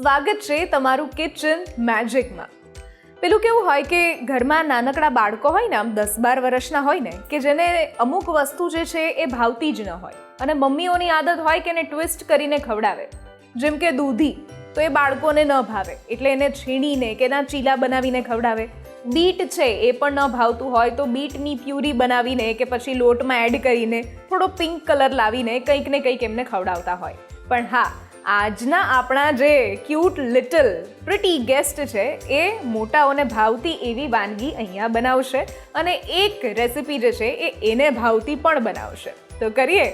સ્વાગત છે તમારું કિચન મેજિકમાં પેલું કેવું હોય કે ઘરમાં નાનકડા બાળકો હોય ને, આમ દસ બાર વર્ષના હોય ને, કે જેને અમુક વસ્તુ જે છે એ ભાવતી જ ન હોય. અને મમ્મીઓની આદત હોય કે એને ટ્વિસ્ટ કરીને ખવડાવે. જેમ કે દૂધી, તો એ બાળકોને ન ભાવે. એટલે એને છીણીને કે એના ચીલા બનાવીને ખવડાવે. બીટ છે એ પણ ન ભાવતું હોય તો બીટની પ્યુરી બનાવીને કે પછી લોટમાં એડ કરીને થોડો પિંક કલર લાવીને કંઈક ને કંઈક એમને ખવડાવતા હોય. પણ હા આજના આપણા જે ક્યુટ લિટલ પ્રિટી ગેસ્ટ છે, એ મોટાઓને ભાવતી એવી વાનગી અહીંયા બનાવશે અને એક રેસિપી જે છે, એ એને ભાવતી પણ બનાવશે. તો કરીએ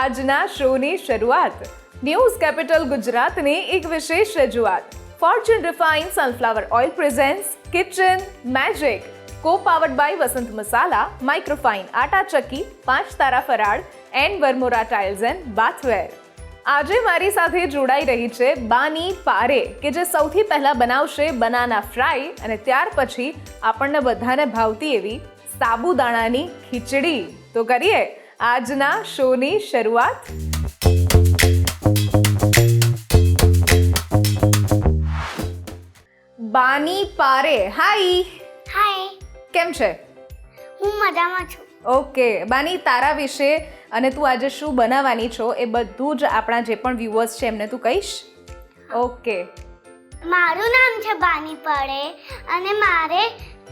આજના શોની શરૂઆત. ન્યૂઝ કેપિટલ ગુજરાતની એક વિશેષ રજૂઆત. Fortune refine sunflower oil presents kitchen magic co powered by Vasant Masala microfine atta Chakki Panch Tara Faral and Varmora tiles and bathware આજે મારી સાથે જોડાઈ રહી છે બાની પારે કે જે સૌથી પહેલા બનાવશે બનાના ફ્રાય અને ત્યાર પછી આપણને બધાને ભાવતી એવી સાબુદાણાની ખીચડી. તો કરીએ આજના શોની શરૂઆત. બાની પારે હાય. હાય કેમ છે? હું મજામાં છું. ઓકે બાની તારા વિશે અને તું આજે શું બનાવવાની છો એ બધું જ આપણા જે પણ વ્યુઅર્સ છે એમને તું કહીશ. ઓકે. મારું નામ છે બાની પાડે અને મારે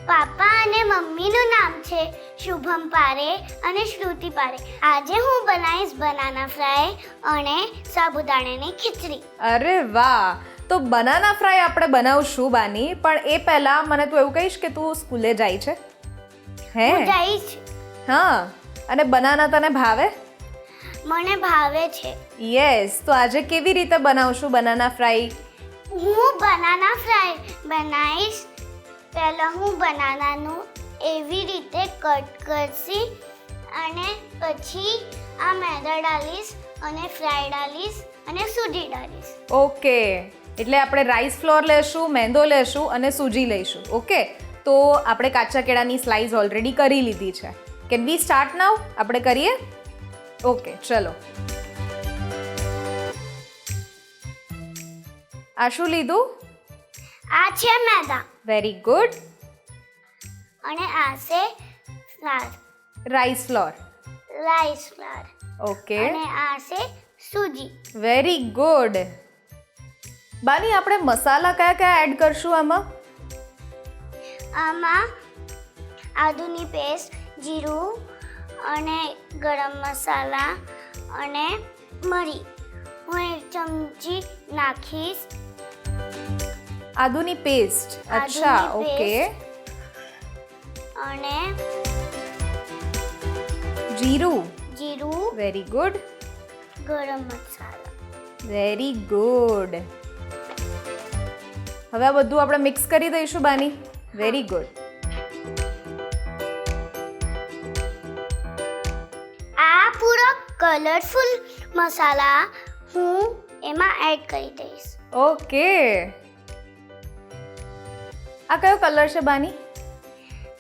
પાપા અને મમ્મીનું નામ છે શુભમ પારે અને શ્રુતિ પારે આજે હું બનાવીશ બનાના ફ્રાય અને સાબુદાણાની ખીચડી. અરે વાહ! તો બનાના ફ્રાય આપણે બનાવશું બાની પણ એ પહેલા મને તું એવું કહીશ કે તું સ્કૂલે જાય છે. હે? હું જઈશ. હા અને બનાના તને ભાવે? મને ભાવે છે. યસ તો આજે કેવી રીતે બનાવશું બનાના ફ્રાય હું બનાના ફ્રાય બનાવીશ. પહેલાં હું બનાનાનું એવી રીતે કટ કરશી અને પછી આ મેદા ડાલીશ અને ફ્રાય ડાલીશ અને સૂજી ડાલીશ. ઓકે એટલે આપણે રાઈસ ફ્લોર લેશું મેંદો લેશું અને સૂજી લઈશું ઓકે? તો આપણે કાચા કેળાની સ્લાઈસ ઓલરેડી કરી લીધી છે. કેન વી સ્ટાર્ટ નાવ આપણે કરીએ? ઓકે ચલો. આ શું લીધું? આ છે મેદા વેરી ગુડ અને આ છે flour rice flour rice flour okay અને આ છે સૂજી વેરી ગુડ બાની આપણે મસાલા કયા કયા એડ કરશું આમાં? આમાં આદુની પેસ્ટ જીરું અને ગરમ મસાલા અને મરી. હું એક ચમચી નાખીશ. આદુની પેસ્ટ. અચ્છા ઓકે. અને જીરું. જીરું. વેરી ગુડ ગરમ મસાલા. વેરી ગુડ હવે આ બધું આપણે મિક્સ કરી દઈશું બાની. વેરી ગુડ કલરફુલ મસાલા હું એમાં એડ કરી દઈશ. ઓકે. આ કયો કલર છે બાની?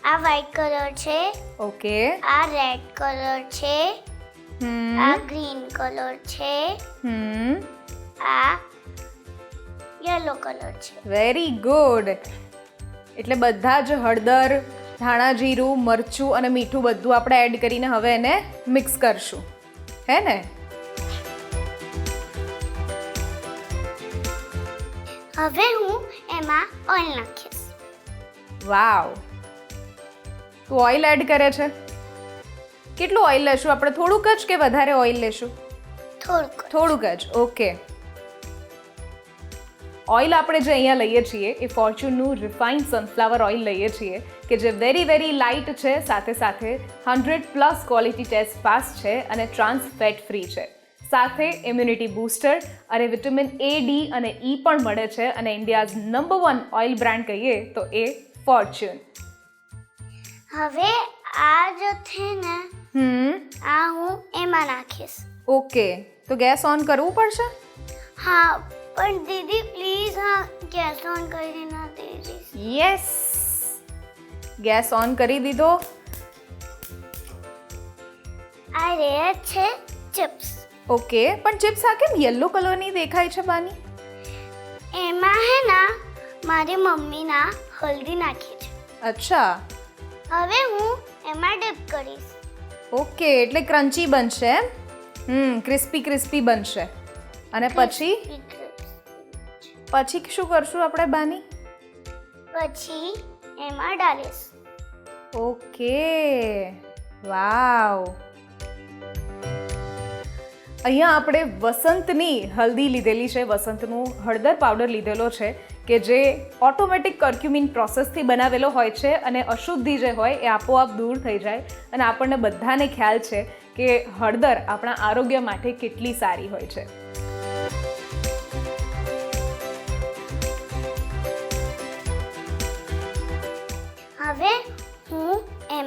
આ વ્હાઈટ કલર છે. ઓકે. આ રેડ કલર છે. હમ. આ ગ્રીન કલર છે. હમ. આ યલો કલર છે. Very good. એટલે બધા જ હળદર ધાણા જીરું મરચું અને મીઠું બધું આપણે એડ કરીને હવે એને મિક્સ કરશું. હે ને? હવે હું એમાં ઓઇલ નાખીશ. વાવ. તું ઓઇલ એડ કરે છે? કેટલું ઓઇલ લેશું આપણે? થોડુંક જ કે વધારે ઓઇલ લેશું? થોડુંક થોડુંક જ ઓકે. ઓઇલ આપણે જે અહીંયા લઈએ છીએ એ ફોર્ચ્યુનનું રિફાઇન્ડ સનફ્લાવર ઓઇલ લઈએ છીએ કે જે વેરી વેરી લાઇટ છે સાથે સાથે hundred plus quality test pass છે અને ટ્રાન્સ ફેટ ફ્રી છે. સાથે ઇમ્યુનિટી બૂસ્ટર અને વિટામિન એ ડી અને ઈ પણ મળે છે અને India's number one oil brand કહીએ તો એ ફોર્ચ્યુન હવે આ જો છે ને હમ. આ હું એમાં નાખીશ. ઓકે તો ગેસ ઓન કરવું પડશે? હા પણ દીદી પ્લીઝ હા ગેસ ઓન કરી ના દેજે યસ ગેસ ઓન કરી દીધો. આ રે છે ચિપ્સ. ઓકે પણ ચિપ્સ આ કેમ યલો કલરની દેખાય છે બાની? એમાં હે ના મારી મમ્મીના હલ્દી નાખી છે. અચ્છા. હવે હું એમાં ડીપ કરીશ. ઓકે એટલે ક્રન્ચી બનશે એમ? હમ ક્રિસ્પી ક્રિસ્પી બનશે. અને પછી? પછી શું કરશું આપણે બાની? પછી એમાં ડાલીશ. ઓકે. વાવ. અહીંયા આપણે વસંતની હલ્દી લીધેલી છે, વસંતનું હળદર પાવડર લીધેલો છે, કે જે ઓટોમેટિક કર્ક્યુમિન પ્રોસેસથી બનાવેલો હોય છે અને અશુદ્ધિ જે હોય એ આપોઆપ દૂર થઈ જાય. અને આપણને બધાને ખ્યાલ છે કે હળદર આપણા આરોગ્ય માટે કેટલી સારી હોય છે.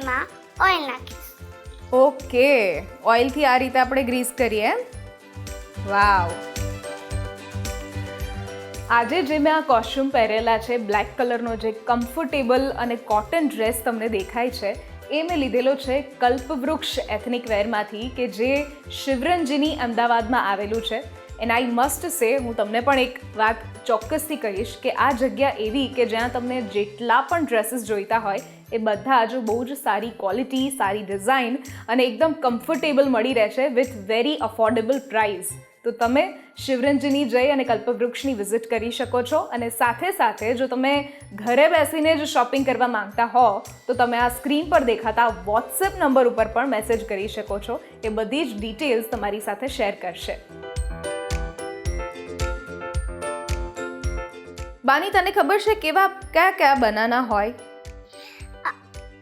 એમાં ઓઇલ નાખીશ. ઓકે. ઓઇલથી આ રીતે આપણે ગ્રીસ કરીએ. વાવ. આજે જે મેં આ કોસ્ચ્યુમ પહેરેલા છે બ્લેક કલરનો જે કમ્ફર્ટેબલ અને કોટન ડ્રેસ તમને દેખાય છે, એ મેં લીધેલો છે કલ્પવૃક્ષ એથનિક વેરમાંથી કે જે શિવરંજીની અમદાવાદમાં આવેલું છે. એન્ડ આઈ મસ્ટ સે હું તમને પણ એક વાત ચોક્કસથી કહીશ કે આ જગ્યા એવી કે જ્યાં તમને જેટલા પણ ડ્રેસીસ જોઈતા હોય એ બધા જ બહુ જ સારી ક્વોલિટી સારી ડિઝાઇન અને એકદમ કમ્ફર્ટેબલ મળી રહેશે વિથ વેરી અફોર્ડેબલ પ્રાઇસ તો તમે શિવરંજની જઈ અને કલ્પવૃક્ષની વિઝિટ કરી શકો છો અને સાથે સાથે જો તમે ઘરે બેસીને જ શોપિંગ કરવા માંગતા હો, તો તમે આ સ્ક્રીન પર દેખાતા વોટ્સએપ નંબર ઉપર પણ મેસેજ કરી શકો છો. એ બધી જ ડિટેલ્સ તમારી સાથે શેર કરશે. બાની, તને ખબર છે કેવા કયા કયા બનાના હોય?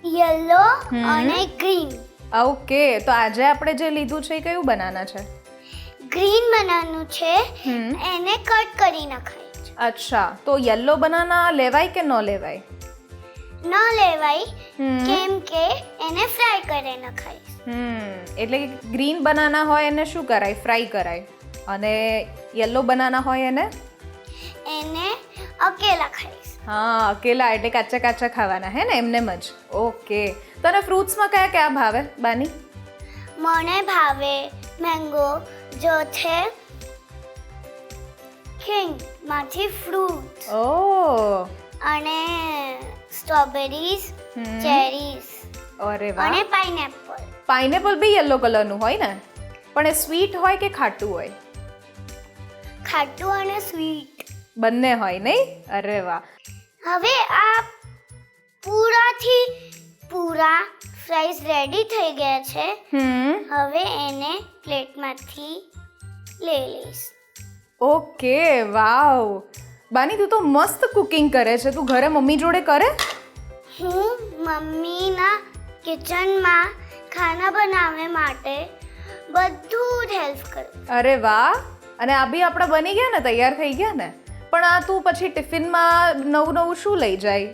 Yellow hmm. અને ગ્રીન. ઓકે તો આજે આપણે જે લીધું છે એ કયું બનાના છે? ગ્રીન બનાનું છે. હમ. એને કટ કરી નખાય. છે અચ્છા તો યલો બનાના લેવાય કે ન લેવાય? ન લેવાય હમ. કેમ કે એને ફ્રાય કરી નખાય. હમ એટલે ગ્રીન બનાના હોય એને શું કરાય? ફ્રાય કરાય. અને યલો બનાના હોય એને? એને અકેલા ખાઈશ હા અકેલા એટલે કાચા કાચા ખાવાના હે ને? એમનેમ જ. ઓકે. તને ફ્રૂટ્સમાં કયા કયા ભાવે બાની? મને ભાવે મેંગો જો છે કિંગમાંથી ફ્રૂટ ઓ. અને સ્ટ્રોબેરીઝ. ચેરીઝ અરે વાહ. અને પાઇનેપલ પાઇનેપલ બી યલો કલરનું હોય ને? પણ એ સ્વીટ હોય કે ખાટું હોય? ખાટું અને સ્વીટ બંને હોય નહીં? અરે વાહ. હવે આ પૂરાથી પૂરા ફ્રાઈઝ રેડી થઈ ગયા છે. હમ. હવે એને પ્લેટમાંથી લઈ લઈશ. Okay wow. બાની તું તો મસ્ત કુકિંગ કરે છે. તું ઘરે મમ્મી જોડે કરે? હું મમ્મીના કિચનમાં ખાના બનાવવા માટે બધું જ હેલ્પ કરું અરે વાહ. અને આ બી આપણા બની ગયા ને? તૈયાર થઈ ગયા ને? પણ આ તું પછી ટિફિનમાં નવું નવું શું લઈ જાય?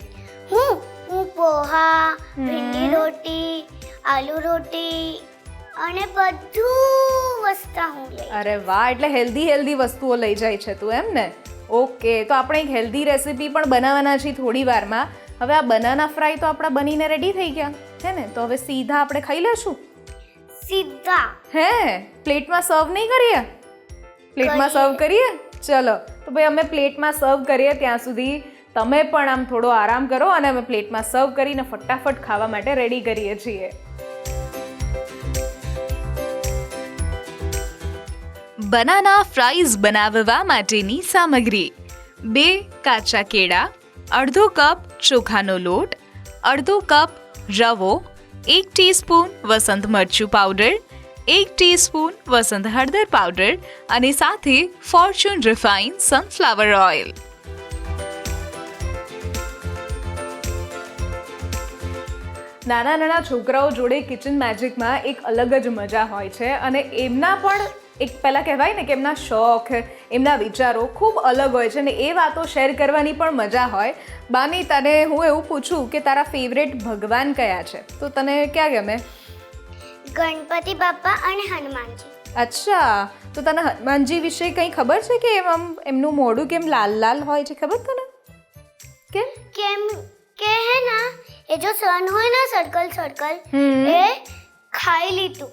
હું હું પોહા. ભીંડી રોટી આલુ રોટી અને બધું વસ્તુ હું લઈ અરે વાહ એટલે હેલ્ધી હેલ્ધી વસ્તુઓ લઈ જાય છે તું એમ ને? ઓકે તો આપણે એક હેલ્ધી રેસીપી પણ બનાવવાના છીએ થોડી વારમાં. હવે આ બનાના ફ્રાય તો આપણા બનીને રેડી થઈ ગયા હે ને? તો હવે સીધા આપણે ખાઈ લેશું? સીધા. હે પ્લેટમાં સર્વ નહીં કરીએ? પ્લેટમાં સર્વ કરીએ? ચલો તો ભાઈ અમે પ્લેટમાં સર્વ કરીએ ત્યાં સુધી. તમે પણ આમ થોડો આરામ કરો અને અમે પ્લેટમાં સર્વ કરીને ફટાફટ ખાવા માટે રેડી કરીએ છીએ. બનાના ફ્રાઈઝ બનાવવા માટેની સામગ્રી. બે કાચા કેળા, અડધો કપ ચોખાનો લોટ, અડધો કપ રવો, એક ટીસ્પૂન વસંત મરચું પાવડર એક ટીસ્પૂન વસંત હળદર પાવડર અને સાથે ફોર્ચ્યુન રિફાઇન સનફ્લાવર ઓઇલ નાના નાના છોકરાઓ જોડે કિચન મેજિકમાં એક અલગ જ મજા હોય છે અને એમના પણ એક પહેલાં કહેવાય ને કે એમના શોખ, એમના વિચારો ખૂબ અલગ હોય છે અને એ વાતો શેર કરવાની પણ મજા હોય. બાની, તને હું એવું પૂછું કે તારા ફેવરેટ ભગવાન કયા છે? તો તને ક્યાં ગમે? ગણપતિ બાપા અને હનુમાનજી. અચ્છા તો તને હનુમાનજી વિશે કંઈ ખબર છે કે એમ આમ એમનું મોઢું કેમ લાલ લાલ હોય છે? ખબર તને? કેમ? કેમ કે હે ના એ જો સન હોય ને સર્કલ સર્કલ. એ ખાઈ લીધું.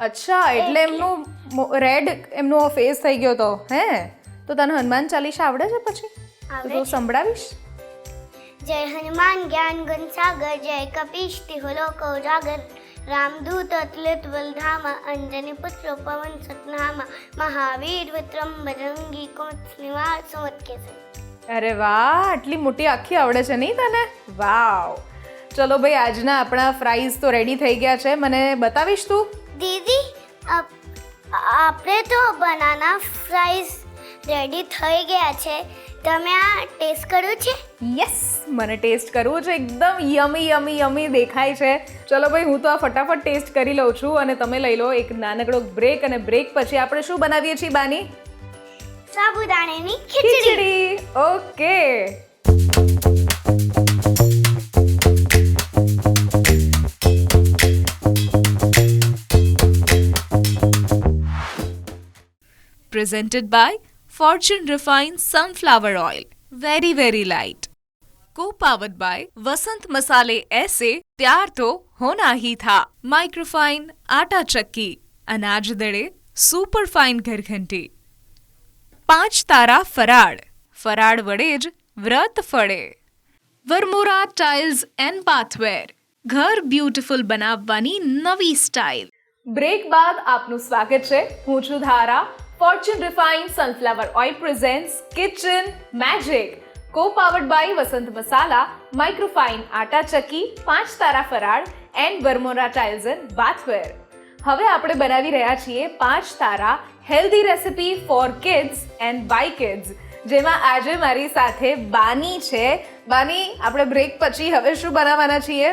અચ્છા એટલે એમનું રેડ એમનો ફેસ થઈ ગયો તો હે? તો તને હનુમાન ચાલીસા આવડે છે પછી? તો સંભળાવીશ? જય હનુમાન જ્ઞાન ગણ સાગર જય કપીશ તિહો લોકો જાગર. રામદૂત અતલિત વલધામા અંજની પુત્ર પવન સતનામા મહાવીર વિક્રમ બજરંગી કુમત નિવાસ મત અરે વાહ આટલી મોટી આખી આવડે છે નહીં તને? વાવ. ચલો ભાઈ આજના આપણા ફ્રાઈઝ તો રેડી થઈ ગયા છે. મને બતાવીશ તું? દીદી આપ- આપણે તો બનાના ફ્રાઈઝ રેડી થઈ ગયા છે. તમે આ ટેસ્ટ કર્યું છે? યસ મને ટેસ્ટ કરવું છે. એકદમ યમી યમી યમી દેખાય છે. ચલો ભાઈ હું તો આ ફટાફટ ટેસ્ટ કરી લઉં છું અને તમે લઈ લો એક નાનકડો બ્રેક અને બ્રેક પછી આપણે શું બનાવીએ છીએ બાની? સાબુદાણાની ખીચડી. Okay. Presented by Fortune Refined Sunflower Oil. Very, very light. Co-powered by Vasant Masale ऐसे प्यार तो होना ही था माइक्रोफाइन आटा चक्की अनाज दड़े સુપર ફાઇન ઘરઘંટી પાંચ તારા ફરાળ ફરાળ વડે જ વ્રત ફળે વરમોરા ટાઇલ્સ એન્ડ બાથવેર ઘર બ્યુટીફુલ બનાવવાની નવી સ્ટાઇલ બ્રેક બાદ આપનું સ્વાગત છે હું છું ધારા Fortune refined sunflower Oil presents kitchen magic Co-powered by Vasant Masala microfine Atta Chakki Panch Tara Faral and Varmora tiles and bathware હવે આપણે બનાવી રહ્યા છીએ પાંચ તારા healthy recipe for kids and by kids જેમાં આજે મારી સાથે બાની છે. બાની, આપણે બ્રેક પછી હવે શું બનાવવાના છીએ?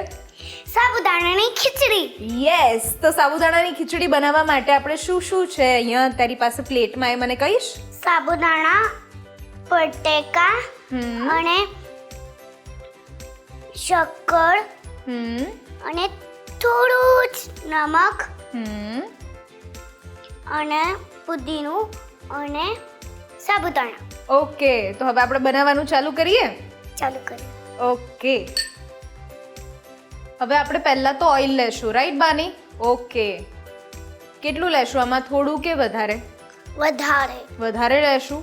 સાબુદાણાની ખીચડી. યસ તો સાબુદાણાની ખીચડી બનાવવા માટે આપણે શું શું છે અહીંયા તારી પાસે પ્લેટમાં એ મને કહીશ? સાબુદાણા બટેકા હમ. અને શક્કર હમ. અને થોડું જ નમક હમ. અને પુદીનું અને સાબુદાણા. ઓકે તો હવે આપણે બનાવવાનું ચાલુ કરીએ? ચાલુ કરીએ. ઓકે હવે આપણે પહેલાં તો ઓઇલ લેશું રાઈટ બાની? ઓકે કેટલું લેશું? આમાં થોડું કે વધારે? વધારે. વધારે લેશું?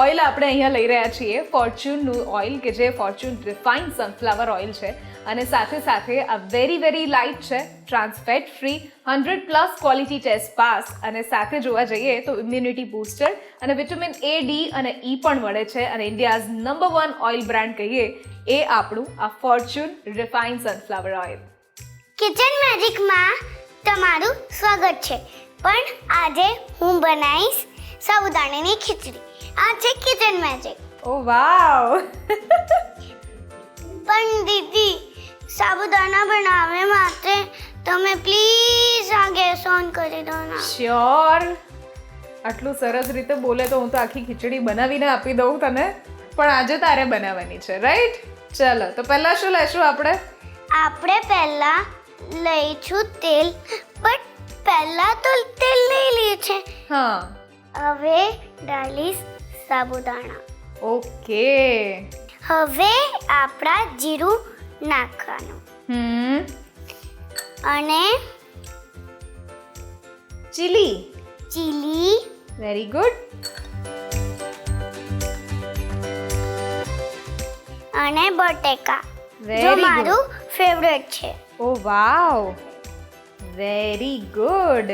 ઓઇલ આપણે અહીંયા લઈ રહ્યા છીએ. ફોર્ચ્યુનનું ઓઇલ કે જે ફોર્ચ્યુન રિફાઇન્ડ સનફ્લાવર ઓઇલ છે. અને સાથે સાથે આ વેરી વેરી લાઇટ છે trans fat free hundred plus quality test pass અને સાથે જોવા જઈએ તો ઇમ્યુનિટી બૂસ્ટર અને વિટામિન એ ડી અને ઈ પણ મળે છે. અને India's number one oil brand કહીએ એ આપણું આ Fortune refined sunflower oil kitchen મેજિકમાં તમારું સ્વાગત છે. પણ આજે હું બનાવીશ સાબુદાણાની ખીચડી. આ છે કિચન મેજિક ઓ વાવ પણ દીદી સાબુદાણા બનાવવા માટે તમે પ્લીઝ આ ગેસ ઓન કરી દો ના. શ્યોર આટલું સરસ રીતે બોલે તો હું તો આખી ખીચડી બનાવીને આપી દઉં તને. પણ આજે તારે બનાવવાની છે રાઈટ ચલો તો પહેલા શું લેશું આપણે? આપણે પહેલા લઈશું તેલ બટ પહેલા તો તેલ લઈ લઈએ છે. હા. હવે ડાલીશ સાબુદાણા. ઓકે હવે આપણા જીરું નાખવાનું. હમ. અને ચીલી. ચીલી. વેરી ગુડ અને બટેકા. જો વેરી મારું ફેવરેટ છે. ઓ વાવ. વેરી ગુડ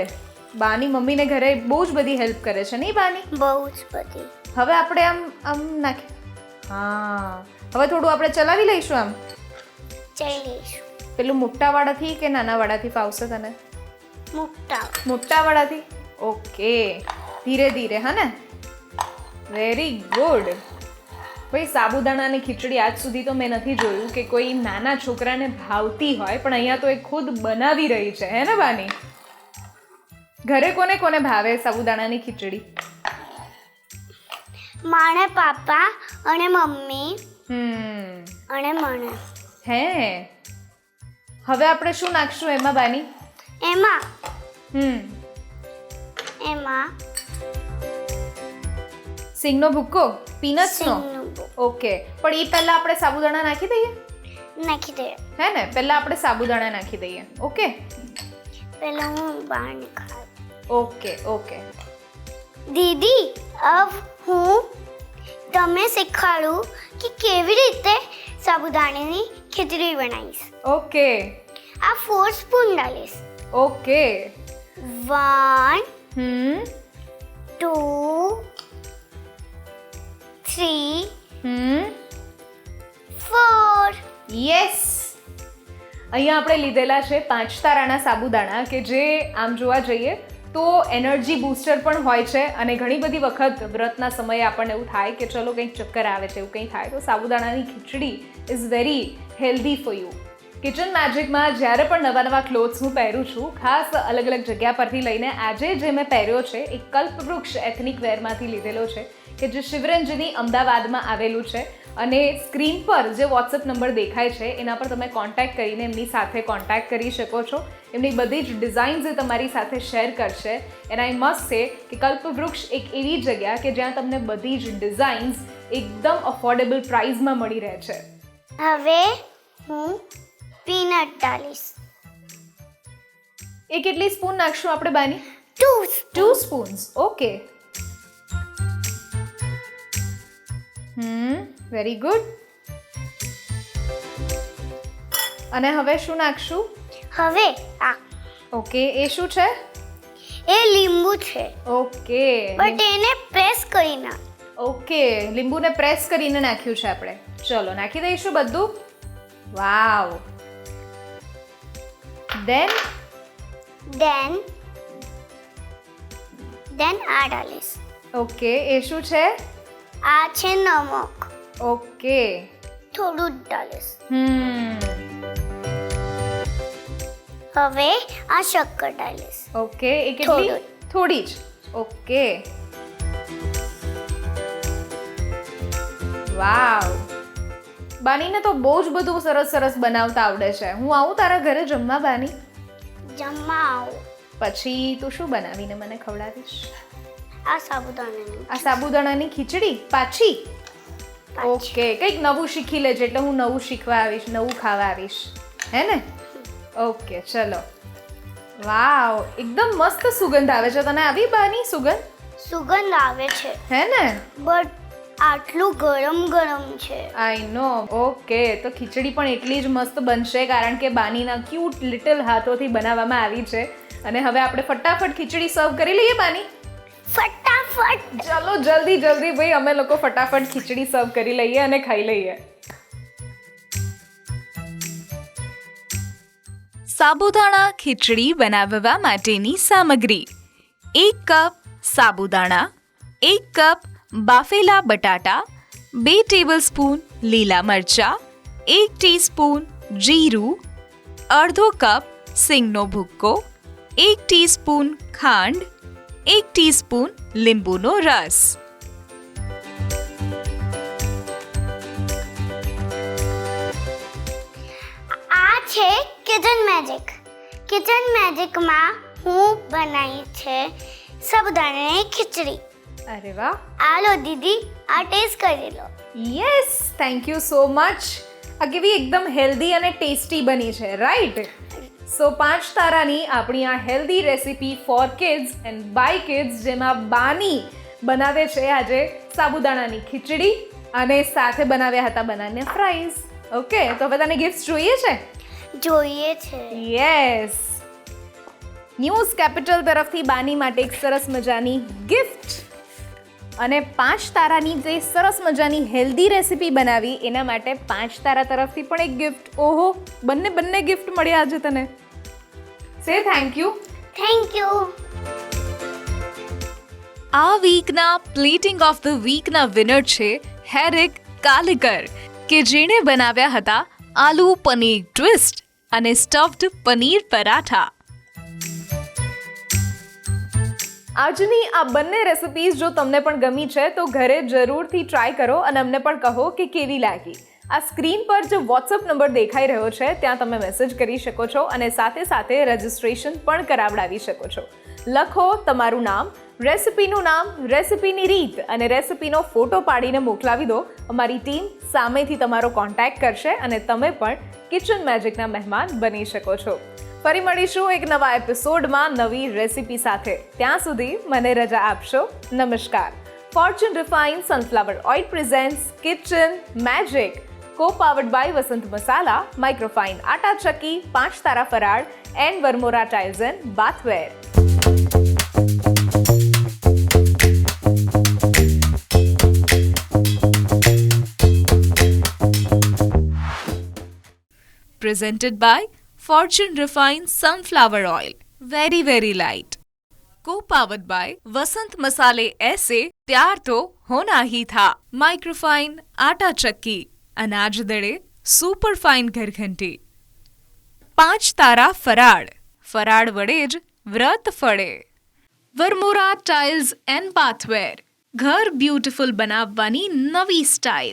બાની મમ્મીને ઘરે બહુ જ બધી હેલ્પ કરે છે નહીં બાની? બહુ જ બધી. હવે આપણે આમ આમ નાખી. હા. હવે થોડું આપણે ચલાવી લઈશું આમ. જઈ લઈશું. પેલું મોટા વાળાથી કે નાના વાળાથી ફાવશે તને? મોટા મોટા વાળાથી ઓકે. ધીરે ધીરે હા ને? Very good. ભાઈ સાબુદાણાની ખીચડી આજ સુધી તો મેં નથી જોયું કે કોઈ નાના છોકરાને ભાવતી હોય પણ અહીંયા તો એ ખુદ બનાવી રહી છે હે ને બાની? ઘરે કોને કોને ભાવે સાબુદાણાની ખીચડી? માણે પાપા અને મમ્મી અને મને હે. હવે આપણે શું નાખશું એમાં બાની? એમાં? હમ. એમાં? સિંગનો ભૂક્કો? પીનટ્સનો? ઓકે. પણ એ પહેલા આપણે સાબુદાણા નાખી દઈએ? નાખી દઈએ. હે ને? પહેલા આપણે સાબુદાણા નાખી દઈએ. ઓકે? પહેલા હું બહાર નીકળાવ. Okay okay. દીદી અબ હું તમે શીખવાડું કે કેવી રીતે સાબુદાણાની ખીચડી બનાવીશ. ઓકે. આ four spoon ડાલીશ. Okay. One hmm. Two three hmm. Four yes અહીંયા આપણે લીધેલા છે પાંચ તારાના સાબુદાણા કે જે આમ જોવા જઈએ તો એનર્જી બૂસ્ટર પણ હોય છે અને ઘણી બધી વખત વ્રતના સમયે આપણને એવું થાય કે ચલો કંઈક ચક્કર આવે છે એવું કંઈ થાય, તો સાબુદાણાની ખીચડી is very healthy for you kitchen મેજિકમાં જ્યારે પણ નવા નવા ક્લોથ્સ હું પહેરું છું, ખાસ અલગ અલગ જગ્યા પરથી લઈને આજે જે મેં પહેર્યો છે, એ કલ્પવૃક્ષ એથનિક વેરમાંથી લીધેલો છે, કે જે શિવરંજની અમદાવાદમાં આવેલું છે. અને સ્ક્રીન પર જે વોટ્સઅપ નંબર દેખાય છે એના પર તમે કોન્ટેક્ટ કરીને એમની સાથે કોન્ટેક્ટ કરી શકો છો. એમની બધી જ ડિઝાઇન્સ એ તમારી સાથે શેર કરશે. એન્ડ આઈ મસ્ટ છે કે કલ્પવૃક્ષ એક એવી જગ્યા કે જ્યાં તમને બધી જ ડિઝાઇન્સ એકદમ અફોર્ડેબલ પ્રાઇઝમાં મળી રહે છે. હવે હું પીનટ ડાલીશ. એ કેટલી સ્પૂન નાખશું આપણે Bani? Two two spoons okay hmm very good અને હવે શું નાખશું? હવે આ. ઓકે એ શું છે? એ લીંબુ છે. ઓકે બટ એને પ્રેસ કરી ના ઓકે લીંબુને પ્રેસ કરીને નાખ્યું છે આપણે. ચલો નાખી દઈશું બધું. વાવ દેન દેન દેન આ ડાલીશ. ઓકે એ શું છે? આ છે નમક. ઓકે. થોડું જ ડાલીશ. હમ. હવે આ શક્કર ડાલીશ. ઓકે એ કેટલી? થોડી જ. ઓકે. વાવ. બાનીને તો બહુ જ બધું સરસ સરસ બનાવતા આવડે છે. હું આવું તારા ઘરે જમવા બાની? જમવા આવું. પછી તું શું બનાવીને મને ખવડાવીશ? આ સાબુદાણાની આ સાબુદાણાની ખીચડી? પાછી. ઓકે કંઈક નવું શીખી લેજે એટલે હું નવું શીખવા આવીશ નવું ખાવા આવીશ. હે ને? ઓકે ચલો. વાવ એકદમ મસ્ત સુગંધ આવે છે. તને આવી બાની સુગંધ? સુગંધ આવે છે. હે ને? બટ આટલું ગરમ ગરમ છે. આઈ નો. ઓકે તો ખીચડી પણ એટલી જ મસ્ત બનશે કારણ કે બાનીના ક્યુટ લિટલ હાથોથી બનાવવામાં આવી છે. અને હવે આપણે ફટાફટ ખીચડી સર્વ કરી લઈએ બાની. ફટાફટ. ચલો જલ્દી જલ્દી ભાઈ અમે લોકો ફટાફટ ખીચડી સર્વ કરી લઈએ અને ખાઈ લઈએ. સાબુદાણા ખીચડી બનાવવા માટેની સામગ્રી. એક કપ સાબુદાણા એક કપ બાફેલા બટાટા બે ટેબલસ્પૂન લીલા મરચા એક ટીસ્પૂન જીરું અડધો કપ સિંગનો ભૂક્કો એક ટીસ્પૂન ખાંડ એક ટીસ્પૂન લીંબુનો રસ આ છે કિચન મેજિક કિચન મેજિકમાં હું બનાવી છે સાબુદાણાની ખીચડી અરે વાહ આ લો દીદી આ ટેસ્ટ કરી લો yes thank you so much આ કેવી એકદમ હેલ્ધી અને ટેસ્ટી બની છે રાઈટ સો પાંચ તારાની આપણી આ healthy recipe for kids and by kids જેમાં બાની બનાવે છે આજે સાબુદાણાની ખીચડી અને સાથે બનાવ્યા હતા બનાને ફ્રાઈઝ ઓકે તો હવે તને ગિફ્ટ જોઈએ છે? જોઈએ છે. યસ ન્યૂઝ કેપિટલ તરફથી બાની માટે એક સરસ મજાની ગિફ્ટ અને પાંચ તારાની જે સરસ મજાની હેલ્ધી રેસિપી બનાવી એના માટે પાંચ તારા તરફથી પણ એક ગિફ્ટ ઓહો બંને બંને ગિફ્ટ મળ્યા આજે તને. સે થેન્ક યુ થેન્ક યુ આ વીકના પ્લેટિંગ ઓફ ધ વીકના વિનર છે હેરિક કાલેકર કે જેણે બનાવ્યા હતા આલુ પનીર ટ્વિસ્ટ અને સ્ટફ્ડ પનીર પરાઠા. આજની આ બંને રેસિપીઝ જો તમને પણ ગમી છે, તો ઘરે જરૂરથી ટ્રાય કરો અને અમને પણ કહો કે કેવી લાગી. આ સ્ક્રીન પર જે વોટ્સઅપ નંબર દેખાઈ રહ્યો છે, ત્યાં તમે મેસેજ કરી શકો છો અને સાથે સાથે રજિસ્ટ્રેશન પણ કરાવડાવી શકો છો. લખો તમારું નામ રેસિપીનું નામ રેસિપીની રીત અને રેસિપીનો ફોટો પાડીને મોકલાવી દો. અમારી ટીમ સામેથી તમારો કોન્ટેક્ટ કરશે અને તમે પણ કિચન મેજિકના મહેમાન બની શકો છો. ફરી મળીશું એક નવા એપિસોડમાં નવી રેસિપી સાથે. ત્યાં સુધી મને રજા આપશો. નમસ્કાર. Fortune refine sunflower oil presents kitchen magic co powered by Vasant Masala microfine atta ચક્કી પાંચ તારા ફરાળ and Varmora ટાઇઝન bathware presented by Fortune Refined Sunflower Oil. Very, very light. Co-powered by Vasant Masale ऐसे प्यार तो होना ही था माइक्रोफाइन आटा चक्की अनाज दड़े સુપર ફાઇન ઘરઘંટી પાંચ તારા ફરાળ ફરાળ વડે જ વ્રત ફળે વર્મોરા ટાઇલ્સ એન્ડ બાથવેર ઘર બ્યુટીફુલ બનાવવાની નવી સ્ટાઇલ